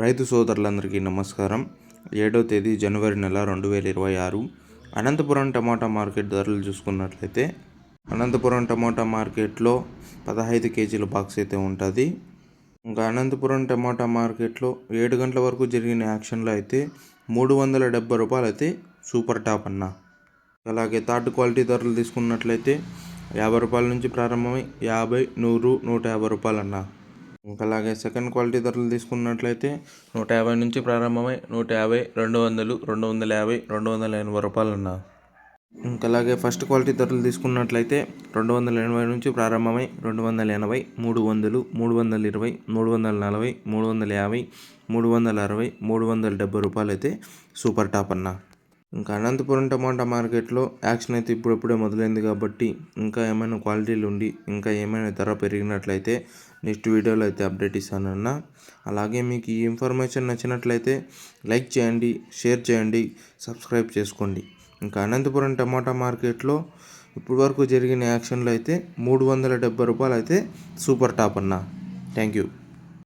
రైతు సోదరులందరికీ నమస్కారం. ఏడో తేదీ జనవరి నెల రెండు వేల ఇరవై ఆరు. అనంతపురం టమాటా మార్కెట్ ధరలు చూసుకున్నట్లయితే అనంతపురం టమాటా మార్కెట్లో పదహైదు కేజీల బాక్స్ అయితే ఉంటుంది. ఇంకా అనంతపురం టమాటా మార్కెట్లో ఏడు గంటల వరకు జరిగిన యాక్షన్లో అయితే మూడు వందల డెబ్బై రూపాయలు అయితే సూపర్ టాప్ అన్న. అలాగే థర్డ్ క్వాలిటీ ధరలు తీసుకున్నట్లయితే యాభై రూపాయల నుంచి ప్రారంభమై యాభై నూరు నూట యాభై రూపాయలు అన్నా. ఇంకా అలాగే సెకండ్ క్వాలిటీ ధరలు తీసుకున్నట్లయితే నూట యాభై నుంచి ప్రారంభమై నూట యాభై రెండు వందలు రెండు వందల యాభై రెండు వందల ఎనభై రూపాయలు ఇంకా అలాగే ఫస్ట్ క్వాలిటీ ధరలు తీసుకున్నట్లయితే రెండు వందల ఎనభై నుంచి ప్రారంభమై రెండు వందల ఎనభై మూడు వందలు మూడు వందల ఇరవై మూడు వందల నలభై మూడు వందల యాభై మూడు వందల అరవై మూడు వందల డెబ్బై రూపాయలు అయితే సూపర్ టాప్ అన్న. ఇంకా అనంతపురం టమాటా మార్కెట్లో యాక్షన్ అయితే ఇప్పుడప్పుడే మొదలైంది కాబట్టి ఇంకా ఏమైనా క్వాలిటీలు ఉండి ఇంకా ఏమైనా ధర పెరిగినట్లయితే నెక్స్ట్ వీడియోలో అయితే అప్డేట్ ఇస్తానన్న. అలాగే మీకు ఈ ఇన్ఫర్మేషన్ నచ్చినట్లయితే లైక్ చేయండి షేర్ చేయండి సబ్స్క్రైబ్ చేసుకోండి. ఇంకా అనంతపురం టమాటా మార్కెట్లో ఇప్పటి వరకు జరిగిన యాక్షన్లో అయితే మూడు వందల డెబ్బై రూపాయలు అయితే సూపర్ టాప్ అన్న. Thank you.